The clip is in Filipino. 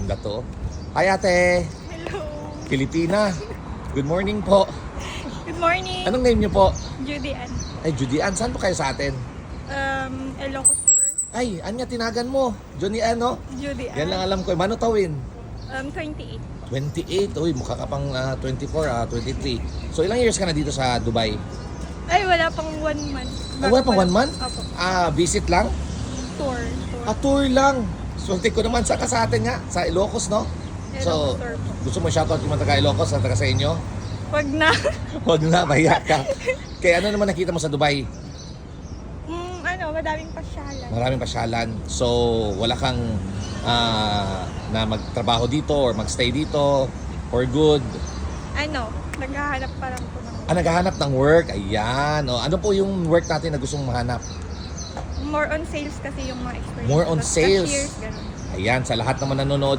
Ganda to. Hi ate, Hello. Pilipina. Good morning po. Good morning. Anong name niyo po? Judy Ann. Ay, Judy Ann. Saan po kayo sa atin? Um, Ilocos Sur. Ay, Anya, tinagan mo. Johnny Ann, no? Judy Ann. Yan lang alam ko. Mano tawin? Um, 28. 28. Uy, mukha ka pang ah, 24, ah, 23. So, ilang years ka na dito sa Dubai? Ay, wala pang one month. Ah, wala pang one month? Opo. Ah, visit lang? Tour. Tour. Ah, tour lang. Swerte ko naman sa ka sa atin nga, sa Ilocos, no? So, Ilocos Sur po. gusto mo shoutout yung mga taga Ilocos na taga sa inyo? Wag na. Huwag na, mahiya ka. Kaya ano naman nakita mo sa Dubai? mm, ano, madaming pasyalan. Maraming pasyalan. So, wala kang ah, na magtrabaho dito or magstay dito for good. Ano, naghahanap pa lang po ng Ah, naghahanap ng work. Ayan. O, ano po yung work natin na gustong mahanap? More on sales kasi yung mga experience. More on Tapos sales. Cashiers, ganun. Ayan, sa lahat naman nanonood